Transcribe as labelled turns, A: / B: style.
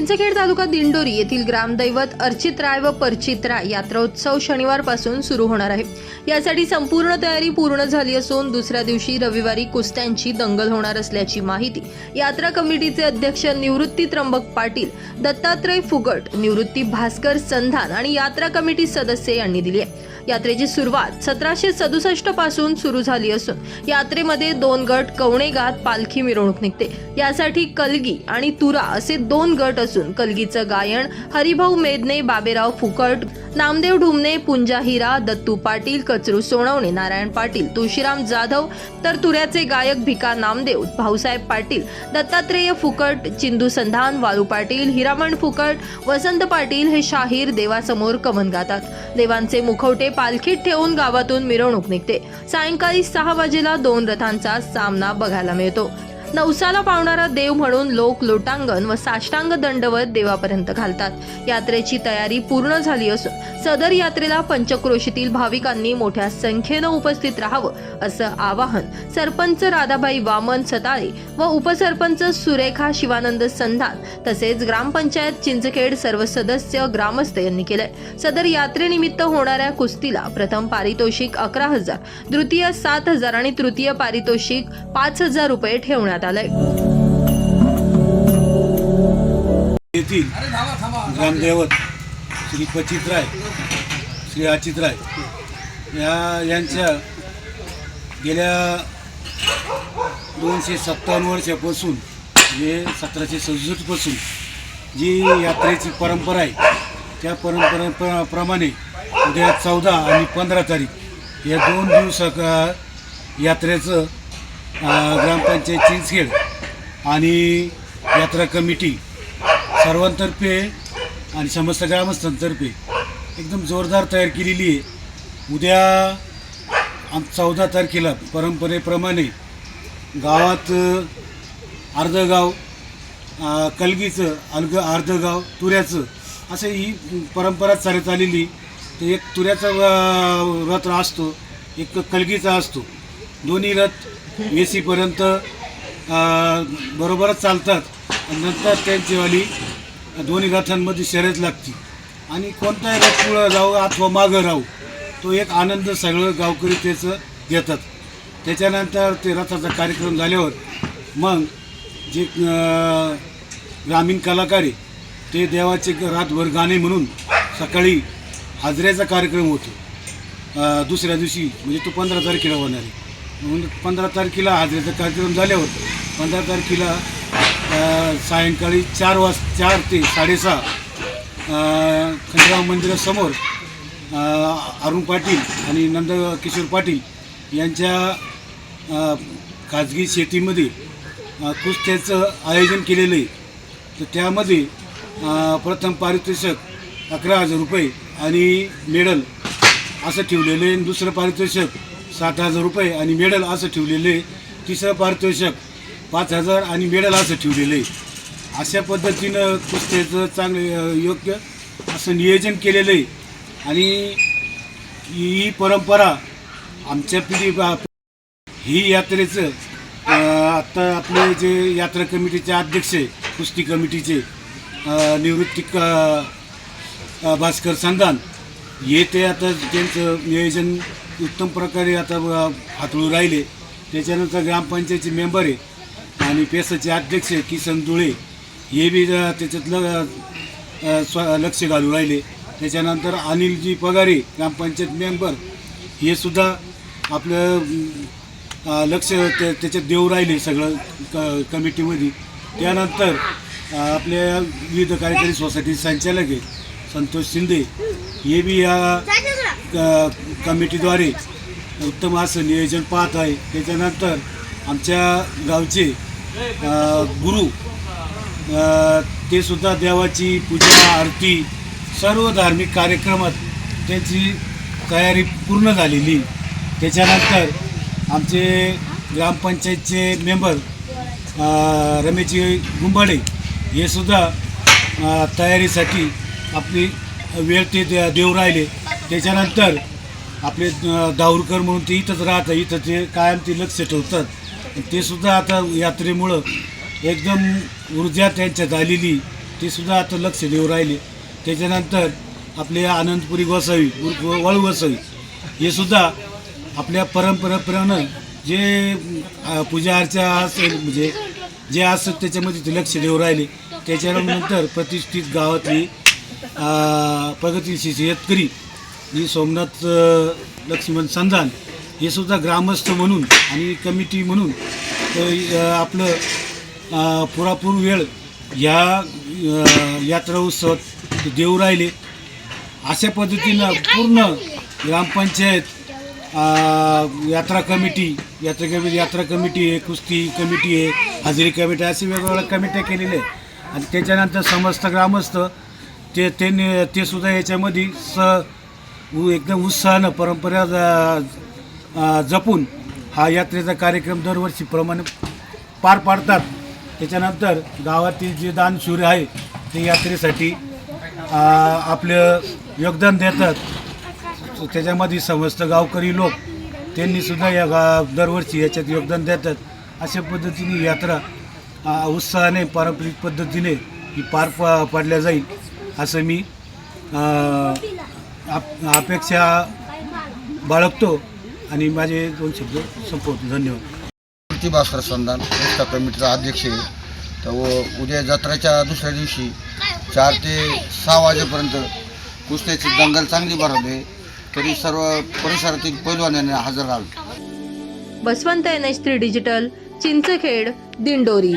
A: चिंचखेड तालुका दिंडोरी येथील ग्रामदैवत अर्चित राय व परचित राय यात्रोत्सव शनिवारपासून सुरू होणार आहे. यासाठी संपूर्ण तयारी पूर्ण झाली असून दुसऱ्या दिवशी रविवारी कुस्त्यांची दंगल होणार असल्याची माहिती यात्रा कमिटीचे अध्यक्ष निवृत्ती त्र्यंबक पाटील दत्तात्रय फुगट निवृत्ती भास्कर संधान आणि यात्रा कमिटी सदस्य यांनी दिली आहे. यात्रेची सुरुवात सतराशे सदुसष्टपासून सुरू झाली असून यात्रेमध्ये दोन गट कवणेगात पालखी मिरवणूक निघते. यासाठी कलगी आणि तुरा असे दोन गट असून कलगीचं गायन हरिभाऊ मेदने बाबेराव फुकट नामदेव ढुमने पुंजा हिरा दत्तू पाटील कचरू सोनवणे नारायण पाटील तुळशीराम जाधव तर तुऱ्याचे गायक भिका नामदेव भाऊसाहेब पाटील दत्तात्रेय फुकट चिंदू संधान वाळू पाटील हिरामण फुकट वसंत पाटील हे शाहीर देवासमोर कमन गातात. देवांचे मुखवटे पालखीत ठेवून गावातून मिरवणूक निघते. सायंकाळी सहा वाजेला दोन रथांचा सामना बघायला मिळतो. नवसाला पावणारा देव म्हणून लोक लोटांगण व साष्टांग दंडवत देवापर्यंत घालतात. यात्रेची तयारी पूर्ण झाली असून सदर यात्रेला पंचक्रोशीतील भाविकांनी मोठ्या संख्येनं उपस्थित राहावं असं आवाहन सरपंच राधाबाई वामन सताळे व उपसरपंच सुरेखा शिवानंद संधान तसेच ग्रामपंचायत चिंचखेड सर्व सदस्य ग्रामस्थ यांनी केलंय. सदर यात्रेनिमित्त होणाऱ्या कुस्तीला प्रथम पारितोषिक अकरा हजार द्वितीय सात हजार आणि तृतीय पारितोषिक पाच हजार रुपये ठेवण्यात आलंय.
B: येथील ग्रामदैवत श्री पचितराय श्री अचितराय या यांच्या गेल्या दोनशे सत्तावन्न वर्षापासून म्हणजे सतराशे सदुसष्टपासून जी यात्रेची परंपरा आहे त्या परंपरेप्रमाणे उद्या चौदा आणि पंधरा तारीख या दोन दिवसा यात्रेचं ग्रामपंचायत चिंचखेड आणि यात्रा कमिटी सर्वांतर्फे आणि समस्त ग्रामस्थांतर्फे एकदम जोरदार तयार केलेली आहे. उद्या आम चौदा तारखेला परंपरेप्रमाणे गावात अर्धं गाव कलगीचं अलग अर्धं गाव तुऱ्याचं असं ही परंपरा चालत आलेली. तर एक तुऱ्याचा रथ असतो एक कलगीचा असतो. दोन्ही रथ ए सीपर्यंत बरोबरच चालतात. आणि नंतर त्यांचीवाली दोन्ही रथांमध्ये शर्यत लागते. आणि कोणताही रथ पुढं जाऊ अथवा मागं राहू तो एक आनंद सगळं गावकरी त्याचं घेतात. त्याच्यानंतर ते रथाचा कार्यक्रम झाल्यावर मग जे ग्रामीण कलाकार आहे ते देवाचे रातभर गाणे म्हणून सकाळी हाजऱ्याचा कार्यक्रम होतो. दुसऱ्या दिवशी म्हणजे तो पंधरा तारखेला होणार आहे. म्हणजे पंधरा तारखेला हाजऱ्याचा कार्यक्रम झाल्यावर पंधरा तारखेला सायंकाळी चार वाज चार ते साडेसहा अं, खंडराव मंदिरासमोर अरुण पाटील आणि नंद किशोर पाटील यांच्या खाजगी शेतीमध्ये कुस्त्याचं आयोजन केलेलं आहे. तर त्यामध्ये प्रथम पारितोषिक अकरा हजार रुपये आणि मेडल असं ठेवलेलं आहे. आणि दुसरं पारितोषिक सात हजार रुपये आणि मेडल असं ठेवलेलं आहे तिसरं पारितोषिक पाच हजार आणि मेडल असं ठेवलेलं. आहे अशा पद्धतीनं कुस्त्याचं चांगलं योग्य असं नियोजन केलेलं. आहे आणि ही परंपरा आमच्या पिढी ही यात्रेचं आत्ता आपले जे यात्रा कमिटीचे अध्यक्ष आहे कुस्ती कमिटीचे निवृत्ती क भास्कर संधान हे ते आता त्यांचं नियोजन उत्तम प्रकारे आता हातळू राहिले. त्याच्यानंतर ग्रामपंचायतचे मेंबर आहे आणि पेसाचे अध्यक्ष आहे किसन धुळे. हे बी त्याच्यात त्याच्यातलं स्व लक्ष घालू राहिले. त्याच्यानंतर अनिलजी पगारे ग्रामपंचायत मेंबर हे सुद्धा आपलं लक्ष त्या- त्याच्यात देऊ राहिले सगळं क कमिटीमध्ये. त्यानंतर आपल्या विविध कार्यकारी सोसायटी संचालक आहेत संतोष शिंदे हे बी या क- कमिटीद्वारे उत्तम असं नियोजन पाहत आहे. त्याच्यानंतर आमच्या गावचे गुरु ते सुद्धा देवाची पूजा आरती सर्व धार्मिक कार्यक्रमात त्यांची तयारी पूर्ण झालेली. त्याच्यानंतर आमचे ग्रामपंचायतचे मेंबर रमेशजी गुंबाडे हे सुद्धा तयारीसाठी आपली वेळ ते दे- देऊ राहिले. त्याच्यानंतर आपले दाऊरकर म्हणून ते इथंच राहतात. इथं ते कायम ते लक्ष ठेवतात. ते सुद्धा आता यात्रेमुळं एकदम ऊर्जा त्यांच्यात आलेली. ते सुद्धा आता लक्ष देऊ राहिले. त्याच्यानंतर आपले आनंदपुरी गोसावी उर्फ वळू गोसावी हे सुद्धा आपल्या परंपरेप्रमाणे जे पूजा अर्चा असेल म्हणजे जे असत त्याच्यामध्ये ते लक्ष देऊ राहिले. त्याच्यानंतर प्रतिष्ठित गावातली अं, प्रगतीशील शेतकरी जी सोमनाथ अं, लक्ष्मण संधान हे सुद्धा ग्रामस्थ म्हणून आणि कमिटी म्हणून आपलं पुरापूर वेळ ह्या यात्रा उत्सवात देऊ राहिले. अशा पद्धतीनं पूर्ण ग्रामपंचायत यात्रा कमिटी यात्रा कमिटी यात्रा कमिटी आहे कुस्ती कमिटी आहे हजेरी कमिटी असे वेगवेगळ्या कमिट्या केलेल्या आहेत. आणि त्याच्यानंतर समस्त ग्रामस्थ ते त्यांनी ते सुद्धा याच्यामध्ये स उ- एकदम उत्साहानं परंपरा जपून हा यात्रेचा कार्यक्रम दरवर्षीप्रमाणे पार पाडतात. त्याच्यानंतर गावातील जे दानशूर आहे ते यात्रेसाठी आपलं योगदान देतात. त्याच्यामध्ये समस्त गावकरी लोक त्यांनीसुद्धा या गा दरवर्षी याच्यात योगदान देतात. अशा पद्धतीने यात्रा उत्साहाने पारंपरिक पद्धतीने ही पार पा पाडल्या जाईल. असं मी अपेक्षा बाळगतो आणि माझे दोन शब्द संपवतो. धन्यवाद.
C: मूर्ती भास्कर संधान संस्था कमिटीचा अध्यक्ष आहे. तर व उद्या जत्रेच्या दुसऱ्या दिवशी चार ते सहा वाजेपर्यंत कुस्त्याची दंगल चांगली भरवली तरी सर्व परिसरातील पैलवानांनी हजर राहावे.
A: Basavant N H three digital Chinchkhed Dindori.